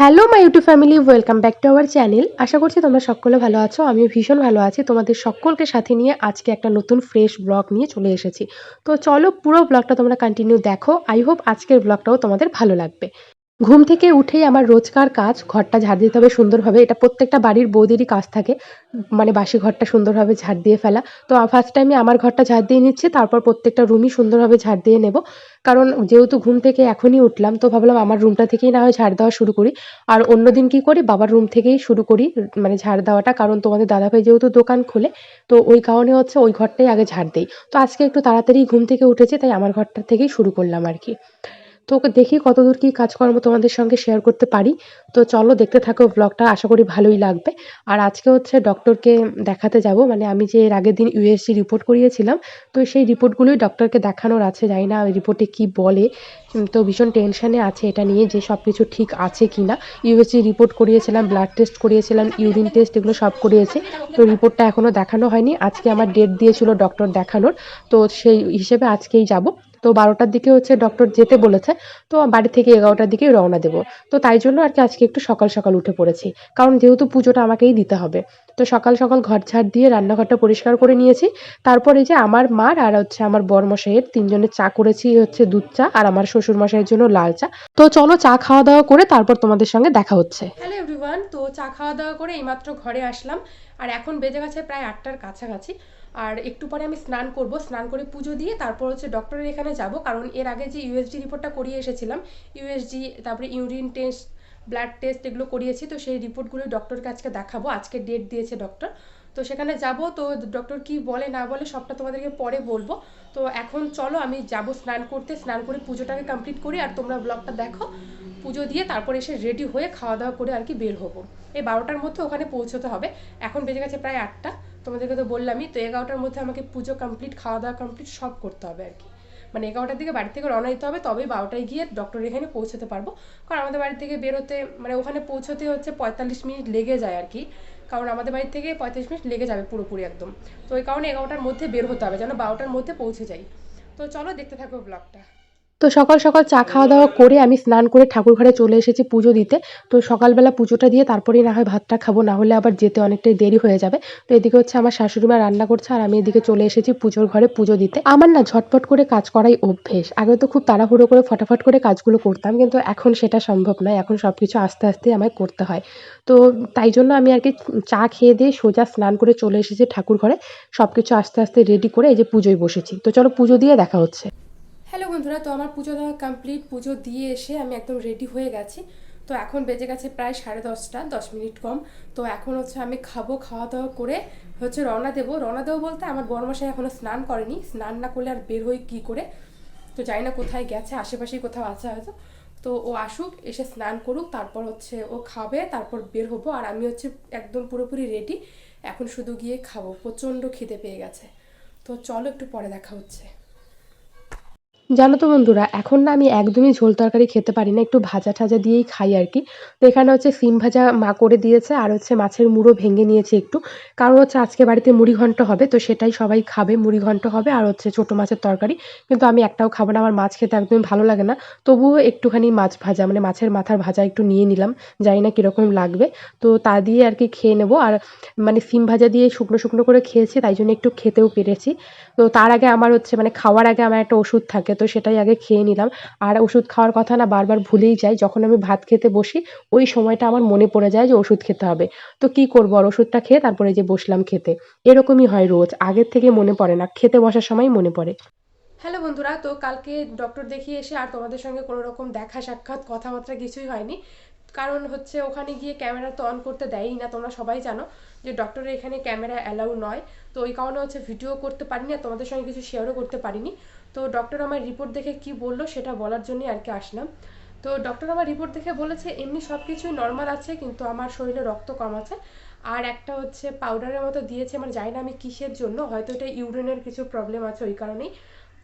Hello my YouTube family welcome back to our channel আশা করছি তোমরা সকলে ভালো আছো। আমিও ভীষণ ভালো আছি। তোমাদের সকলকে সাথে নিয়ে আজকে একটা নতুন ফ্রেশ ব্লগ নিয়ে চলে এসেছি। তো চলো পুরো ব্লগটা তোমরা কন্টিনিউ দেখো। আই হোপ আজকের ব্লগটাও তোমাদের ভালো লাগবে। ঘুম থেকে উঠেই আমার রোজকার কাজ, ঘরটা ঝাড় দিতে হবে সুন্দরভাবে। এটা প্রত্যেকটা বাড়ির বৌদিরই কাজ থাকে। মানে বাসি ঘরটা সুন্দরভাবে ঝাড় দিয়ে ফেলা। তো ফার্স্ট টাইমে আমার ঘরটা ঝাড় দিয়ে নিচ্ছে, তারপর প্রত্যেকটা রুমই সুন্দরভাবে ঝাড় দিয়ে নেব। কারণ যেহেতু ঘুম থেকে এখনই উঠলাম, তো ভাবলাম আমার রুমটা থেকেই না হয় ঝাড় দেওয়া শুরু করি। আর অন্যদিন কি করি? বাবার রুম থেকেই শুরু করি মানে ঝাড় দেওয়াটা। কারণ তোমাদের দাদাভাই যেহেতু দোকান খোলে, তো ওই কারণে হচ্ছে ওই ঘরটাই আগে ঝাড় দেই। তো আজকে একটু তাড়াতাড়ি ঘুম থেকে উঠেছে, তাই আমার ঘরটা থেকেই শুরু করলাম আর কি। তো ওকে দেখি কতদূর কি কাজকর্ম তোমাদের সঙ্গে শেয়ার করতে পারি। তো চলো দেখতে থাকো ব্লগটা আশা করি ভালোই লাগবে। আর আজকে হচ্ছে ডক্টরকে দেখাতে যাব মানে আমি যে এর আগের দিন ইউএসজি রিপোর্ট করিয়েছিলাম, তো সেই রিপোর্টগুলোই ডক্টরকে দেখানোর আছে, জানি না রিপোর্টে কি বলে। তো ভীষণ টেনশানে আছে এটা নিয়ে যে সব কিছু ঠিক আছে কি না ইউএসজি রিপোর্ট করিয়েছিলাম ব্লাড টেস্ট করিয়েছিলাম ইউরিন টেস্ট এগুলো সব করিয়েছি। তো রিপোর্টটা এখনও দেখানো হয়নি। আজকে আমার ডেট দিয়েছিল ডক্টর দেখানোর। তো সেই হিসেবে আজকেই যাব। তো বারোটার দিকে হচ্ছে ডক্টর যেতে বলেছে, তো বাড়ি থেকে এগারোটার দিকে রওনা দেবো। তো তাই জন্য আর কি আজকে একটু সকাল সকাল উঠে পড়েছি। কারণ যেহেতু পুজোটা আমাকেই দিতে হবে। তো সকাল সকাল ঘর ঝাড় দিয়ে রান্নাঘরটা পরিষ্কার করে নিয়েছি। তারপর এই যে আমার মার আর হচ্ছে আমার বরমশাইয়ের তিনজনের চা করেছি হচ্ছে দুধ চা আর আমার শ্বশুর মশাইয়ের জন্য লাল চা। তো চলো চা খাওয়া দাওয়া করে তারপর তোমাদের সঙ্গে দেখা হচ্ছে। হ্যালো এভরিওয়ান, তো চা খাওয়া দাওয়া করে এইমাত্র ঘরে আসলাম। আর এখন বেজে গেছে প্রায় আটটার কাছাকাছি। আর একটু পরে আমি স্নান করব। স্নান করে পুজো দিয়ে তারপর হচ্ছে ডক্টরের এখানে যাব। কারণ এর আগে যে ইউএসজি রিপোর্টটা করিয়ে এসেছিলাম ইউএসজি তারপরে ইউরিন টেস্ট ব্লাড টেস্ট এগুলো করিয়েছি। তো সেই রিপোর্টগুলো ডক্টরকে আজকে দেখাবো। আজকে ডেট দিয়েছে ডক্টর তো সেখানে যাব। তো ডক্টর কি বলে, না বলে সবটা তোমাদেরকে পরে বলব। তো এখন চলো, আমি যাব স্নান করতে। স্নান করে পুজোটাকে কমপ্লিট করি। আর তোমরা ব্লগটা দেখো। পুজো দিয়ে তারপর এসে রেডি হয়ে খাওয়া দাওয়া করে আর কি বের হব। এই বারোটার মধ্যে ওখানে পৌঁছতে হবে। এখন বেজে গেছে প্রায় আটটা। তোমাদেরকে তো বললামই, তো এগারোটার মধ্যে আমাকে পুজো কমপ্লিট খাওয়া দাওয়া কমপ্লিট সব করতে হবে আর কি। মানে এগারোটার দিকে বাড়ি থেকে রওনা দিতে হবে, তবেই বারোটায় গিয়ে ডক্টর এখানে পৌঁছতে পারব। কারণ আমাদের বাড়ি থেকে বেরোতে মানে ওখানে পৌঁছতে হচ্ছে পঁয়তাল্লিশ মিনিট লেগে যায় আর কি। কারণ আমাদের বাড়ি থেকে পঁয়তাল্লিশ মিনিট লেগে যাবে পুরোপুরি একদম। তো ওই কারণে এগারোটার মধ্যে বের হতে হবে, যেন বারোটার মধ্যে পৌঁছে যাই। তো চলো দেখতে থাকো ব্লগটা তো সকাল সকাল চা খাওয়া দাওয়া করে আমি স্নান করে ঠাকুর ঘরে চলে এসেছি পুজো দিতে। তো সকালবেলা পুজোটা দিয়ে তারপরেই না হয় ভাতটা খাব, না হলে আবার যেতে অনেকটাই দেরি হয়ে যাবে। তো এদিকে হচ্ছে আমার শাশুড়ি মা রান্না করছে আর আমি এদিকে চলে এসেছি পুজোর ঘরে পুজো দিতে। আমার না ঝটপট করে কাজ করাই অভ্যেস। আগে তো খুব তাড়াহুড়ো করে ফটাফট করে কাজগুলো করতাম, কিন্তু এখন সেটা সম্ভব নয়। এখন সব কিছু আস্তে আস্তে আমায় করতে হয়। তো তাই জন্য আমি আর কি চা খেয়ে দিয়ে সোজা স্নান করে চলে এসেছি ঠাকুর ঘরে। সব কিছু আস্তে আস্তে রেডি করে এই যে পুজোয় বসেছি। তো চলো পুজো দিয়ে দেখা হচ্ছে। হ্যালো বন্ধুরা, তো আমার পুজো দেওয়া কমপ্লিট পুজো দিয়ে এসে আমি একদম রেডি হয়ে গেছি। তো এখন বেজে গেছে প্রায় সাড়ে দশটা, দশ মিনিট কম। তো এখন হচ্ছে আমি খাব, খাওয়া দাওয়া করে হচ্ছে রওনা দেবো। রওনা দেবো বলতে আমার বড়মশাই এখনও স্নান করেনি। স্নান না করলে আর বের হই কী করে? তো জানি না কোথায় গেছে, আশেপাশেই কোথাও আছে হয়তো। তো ও আসুক, এসে স্নান করুক, তারপর হচ্ছে ও খাবে, তারপর বের হব। আর আমি হচ্ছে একদম পুরোপুরি রেডি এখন শুধু গিয়ে খাব। প্রচণ্ড খিদে পেয়ে গেছে। তো চলো একটু পরে দেখা হচ্ছে। জানো তো বন্ধুরা, এখন না আমি একদমই ঝোল তরকারি খেতে পারি না, একটু ভাজা ঠাজা দিয়েই খাই আর কি। তো এখানে হচ্ছে সিম ভাজা মা করে দিয়েছে, আর হচ্ছে মাছের মুড়ো ভেঙে নিয়েছে একটু। কারণ হচ্ছে আজকে বাড়িতে মুড়ি ঘন্ট হবে, তো সেটাই সবাই খাবে, মুড়ি ঘন্ট হবে আর হচ্ছে ছোটো মাছের তরকারি। কিন্তু আমি একটাও খাব না, আমার মাছ খেতে একদমই ভালো লাগে না। তবুও একটুখানি মাছ ভাজা মানে মাছের মাথার ভাজা একটু নিয়ে নিলাম, জানি না কীরকম লাগবে। তো তা দিয়ে আর কি খেয়ে নেব, আর মানে সিম ভাজা দিয়ে শুকনো শুকনো করে খেয়েছি, তাই জন্য একটু খেতেও পেরেছি। তো তার আগে আমার হচ্ছে মানে খাওয়ার আগে আমার একটা ওষুধ থাকে তো সেটাই আগে খেয়ে নিলাম। আর ওষুধ খাওয়ার কথা না বারবার ভুলেই যাই। যখন আমি ভাত খেতে বসি, ওই সময়টা আমার মনে পড়ে যায় যে ওষুধ খেতে হবে। তো কি করব? আর ওষুধটা খেয়ে তারপরে যে বসলাম খেতে। এরকমই হয় রোজ। আগের থেকে মনে পড়ে না। খেতে বসার সময় মনে পড়ে। হ্যালো বন্ধুরা, তো কালকে ডক্টর দেখিয়ে এসে আর তোমাদের সঙ্গে কোনো রকম দেখা, সাক্ষাৎ, কথাবার্তা কিছুই হয়নি। কারণ হচ্ছে ওখানে গিয়ে ক্যামেরা তো অন করতে দেয়ই না, তোমরা সবাই জানো যে ডক্টরের এখানে ক্যামেরা অ্যালাউ নয়। তো ওই কারণে হচ্ছে ভিডিও করতে পারিনি আর তোমাদের সঙ্গে কিছু শেয়ারও করতে পারিনি। তো ডক্টর আমার রিপোর্ট দেখে কি বলল সেটা বলার জন্যই আর কি আসলাম। তো ডক্টর আমার রিপোর্ট দেখে বলেছে, এমনি সব কিছুই নর্মাল আছে, কিন্তু আমার শরীরে রক্ত কম আছে। আর একটা হচ্ছে পাউডারের মতো দিয়েছে মানে জানি না আমি কিসের জন্য, হয়তো এটা ইউরিনের কিছু প্রবলেম আছে ওই কারণেই।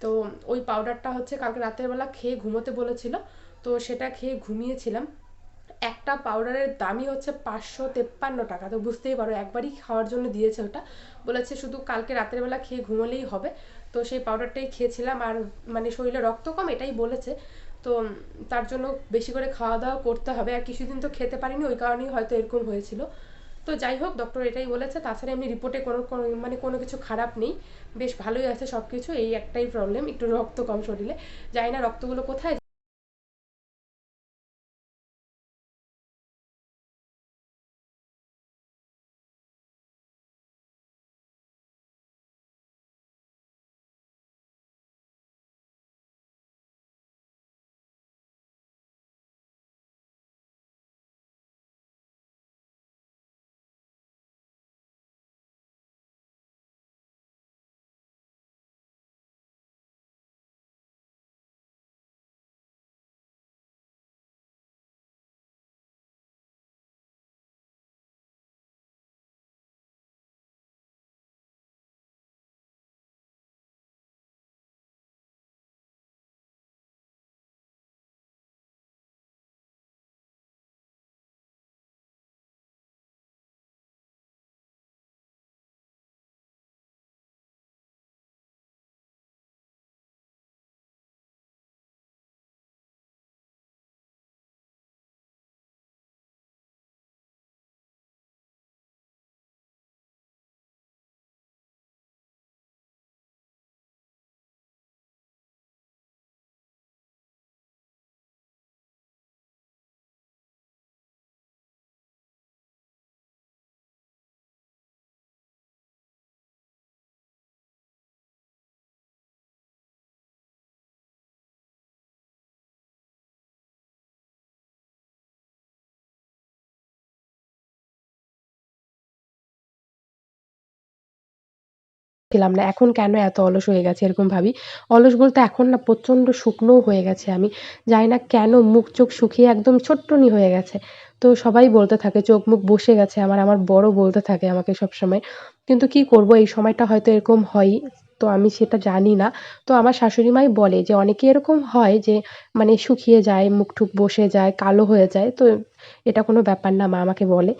তো ওই পাউডারটা হচ্ছে কালকে রাতের বেলা খেয়ে ঘুমোতে বলেছিল, তো সেটা খেয়ে ঘুমিয়েছিলাম। একটা পাউডারের দামই হচ্ছে পাঁচশো তেপ্পান্ন টাকা, তো বুঝতেই পারো, একবারই খাওয়ার জন্য দিয়েছে ওটা। বলেছে শুধু কালকে রাতের বেলা খেয়ে ঘুমোলেই হবে। তো সেই পাউডারটাই খেয়েছিলাম আর মানে শরীরে রক্ত কম, এটাই বলেছে। তো তার জন্য বেশি করে খাওয়া দাওয়া করতে হবে। আর কিছুদিন তো খেতে পারিনি, ওই কারণেই হয়তো এরকম হয়েছিল। তো যাই হোক ডক্টর এটাই বলেছে। তাছাড়া এমনি রিপোর্টে কোনো মানে কোনো কিছু খারাপ নেই। বেশ ভালোই আছে সব কিছু এই একটাই প্রবলেম একটু রক্ত কম শরীরে। যাই না রক্তগুলো কোথায় ছিলাম না, এখন কেন এত অলস হয়ে গেছে এরকম ভাবি? অলস বলতে এখন না প্রচণ্ড শুকনোও হয়ে গেছে আমি। জানি না কেন মুখ চোখ শুকিয়ে একদম ছোট্টনি হয়ে গেছে। তো সবাই বলতে থাকে, চোখ মুখ বসে গেছে আমার আমার বড় বলতে থাকে আমাকে সবসময়। কিন্তু কি করব, এই সময়টা হয়তো এরকম হয়ই তো আমি সেটা জানি না। তো আমার শাশুড়ি মাই বলে যে, অনেকে এরকম হয় যে মানে শুকিয়ে যায়, মুখ টুক বসে যায়, কালো হয়ে যায়, তো এটা কোনো ব্যাপার না মা আমাকে বলে।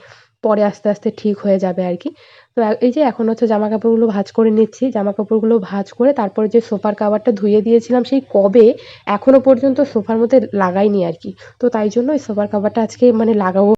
পরে আস্তে আস্তে ঠিক হয়ে যাবে আর কি। তো এই যে এখন হচ্ছে জামা কাপড়গুলো ভাঁজ করে নিচ্ছি। জামা কাপড়গুলো ভাঁজ করে তারপরে যে সোফার কাভারটা ধুয়ে দিয়েছিলাম সেই কবে এখনও পর্যন্ত সোফার মধ্যে লাগাইনি আর কি। তো তাই জন্য ওই সোফার কাভারটা আজকে মানে লাগাবো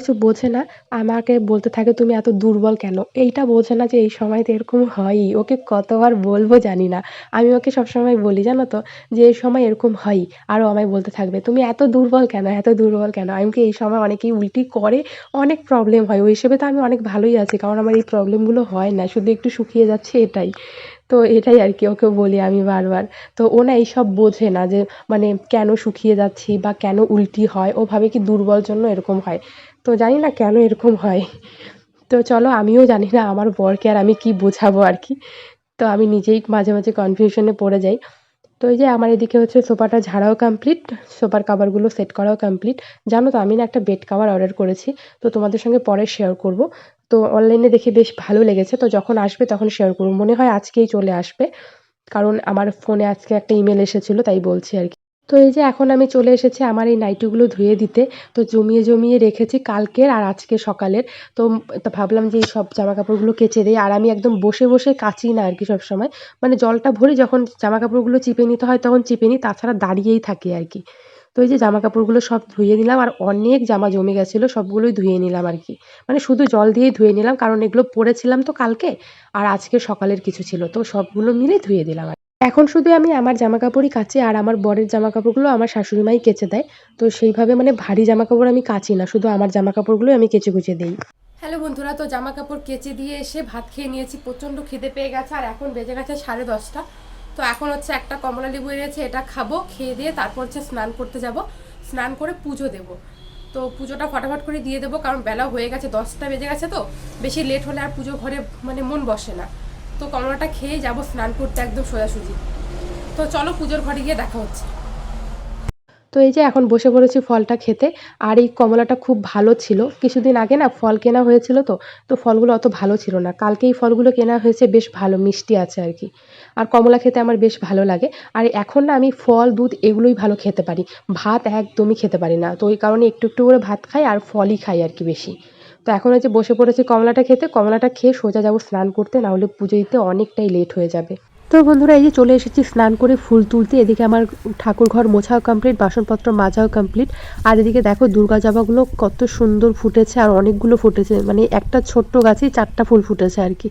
কিছু বোঝে না, আমাকে বলতে থাকে, তুমি এত দুর্বল কেন? এইটা বোঝে না যে এই সময় তো এরকম হয়ই। ওকে কতবার বলব জানি না। আমি ওকে সবসময় বলি, জানো তো, যে এই সময় এরকম হয়ই। আরও আমায় বলতে থাকবে, তুমি এত দুর্বল কেন? এত দুর্বল কেন? আমি কি এই সময় অনেকেই উল্টি করে, অনেক প্রবলেম হয়। ওই হিসেবে তো আমি অনেক ভালোই আছি, কারণ আমার এই প্রবলেমগুলো হয় না। শুধু একটু শুকিয়ে যাচ্ছে এটাই। তো এটাই আর কি ওকে বলি আমি বারবার। তো ও না এইসব বোঝে না যে মানে কেন শুকিয়ে যাচ্ছি বা কেন উল্টি হয়? ও ভাবে কি দুর্বল জন্য এরকম হয়? তো জানি না কেন এরকম হয়। তো চলো আমিও জানি না আমার বরকে আর আমি কি বোঝাবো আর কি। তো আমি নিজেই মাঝে মাঝে কনফিউশনে পড়ে যাই। তো এই যে আমার এদিকে হচ্ছে সোফাটা ঝাড়াও কমপ্লিট সোফার কাভারগুলো সেট করাও কমপ্লিট জানো তো আমি না একটা বেড কাভার অর্ডার করেছি, তো তোমাদের সঙ্গে পরে শেয়ার করব। তো অনলাইনে দেখে বেশ ভালো লেগেছে, তো যখন আসবে তখন শেয়ার করব। মনে হয় আজকেই চলে আসবে, কারণ আমার ফোনে আজকে একটা ইমেল এসেছিল, তাই বলছি আর কি। তো এই যে এখন আমি চলে এসেছি আমার এই নাইটিগুলো ধুয়ে দিতে। তো জমিয়ে জমিয়ে রেখেছি কালকের আর আজকে সকালের। তো ভাবলাম যে এই সব জামা কাপড়গুলো কেচে দিই। আর আমি একদম বসে বসে কাচি না আর কি সবসময়। মানে জলটা ভরে যখন জামা কাপড়গুলো চিপে নিতে হয় তখন চিপে নিই, তাছাড়া দাঁড়িয়েই থাকি আর কি। তো এই যে জামা কাপড়গুলো সব ধুয়ে নিলাম আর অনেক জামা জমে গেছিল, সবগুলোই ধুয়ে নিলাম আর কি। মানে শুধু জল দিয়েই ধুয়ে নিলাম, কারণ এগুলো পরেছিলাম তো কালকে। আর আজকে সকালের কিছু ছিল, তো সবগুলো মিলে ধুয়ে দিলাম। এখন শুধু আমি আমার জামা কাপড়ই কাচি আর আমার বরের জামা কাপড়গুলো আমার শাশুড়ি মাই কেচে দেয়। তো সেইভাবে মানে ভারী জামা কাপড় আমি কাচি না, শুধু আমার জামা কাপড়গুলোই আমি কেচে কুচে দিই। হ্যালো বন্ধুরা, তো জামা কাপড় কেচে দিয়ে এসে ভাত খেয়ে নিয়েছি, প্রচণ্ড খিদে পেয়ে গেছে আর এখন বেজে গেছে সাড়ে দশটা। তো এখন হচ্ছে একটা কমলা লেবু এনেছে, এটা খাব, খেয়ে দিয়ে তারপর হচ্ছে স্নান করতে যাব। স্নান করে পুজো দেব। তো পুজোটা ফটাফট করে দিয়ে দেবো, কারণ বেলা হয়ে গেছে, দশটা বেজে গেছে তো, বেশি লেট হলে আর পুজো ঘরে মানে মন বসে না। তো কমলাটা খেয়ে যাব, স্নান করতে একদম সোজাসুজি। তো চলো পুজোর ঘরে গিয়ে দেখা হচ্ছে। তো এই যে এখন বসে পড়েছি ফলটা খেতে, আর এই কমলাটা খুব ভালো ছিল। কিছুদিন আগে না ফল কেনা হয়েছিল তো তো ফলগুলো অত ভালো ছিল না। কালকে এই ফলগুলো কেনা হয়েছে, বেশ ভালো, মিষ্টি আছে আর কি। আর কমলা খেতে আমার বেশ ভালো লাগে। আর এখন না আমি ফল, দুধ এগুলোই ভালো খেতে পারি। ভাত একদমই খেতে পারি না। তো ওই কারণে একটু একটু করে ভাত খাই আর ফলই খাই আর কি বেশি। তো এখন হচ্ছে বসে পড়েছি কমলাটা খেতে, কমলাটা খেয়ে সোজা যাব স্নান করতে না হলে পুজো দিতে অনেকটাই লেট হয়ে যাবে। তো বন্ধুরা, এই যে চলে এসেছি স্নান করে ফুল তুলতে, এদিকে আমার ঠাকুর ঘর মোছাও কমপ্লিট বাসনপত্র মাজাও কমপ্লিট আর এদিকে দেখো দুর্গা জবাগুলো কত সুন্দর ফুটেছে, আর অনেকগুলো ফুটেছে মানে একটা ছোট্ট গাছে চারটা ফুল ফুটেছে আর কি।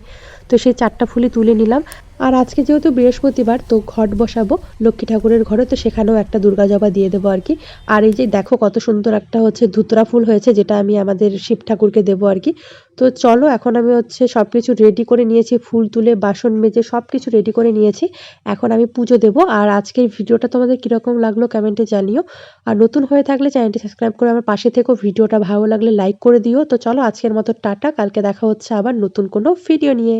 তো সেই চারটা ফুলই তুলে নিলাম। আর আজকে যেহেতু বৃহস্পতিবার, তো ঘট বসাবো লক্ষ্মী ঠাকুরের ঘরে, তো সেখানেও একটা দুর্গা জবা দিয়ে দেবো আর কি। আর এই যে দেখো কত সুন্দর একটা হচ্ছে ধুতরা ফুল হয়েছে, যেটা আমি আমাদের শিব ঠাকুরকে দেবো আর কি। তো চলো, এখন আমি হচ্ছে সব কিছু রেডি করে নিয়েছি, ফুল তুলে বাসন মেজে সব কিছু রেডি করে নিয়েছি। এখন আমি পুজো দেব। আর আজকের ভিডিওটা তোমাদের কীরকম লাগল কমেন্টে জানিও। আর নতুন হয়ে থাকলে চ্যানেলটি সাবস্ক্রাইব করে আমার পাশে থেকেও ভিডিওটা ভালো লাগলে লাইক করে দিও। তো চলো, আজকের মতো টাটা। কালকে দেখা হচ্ছে আবার নতুন কোনো ভিডিও নিয়ে।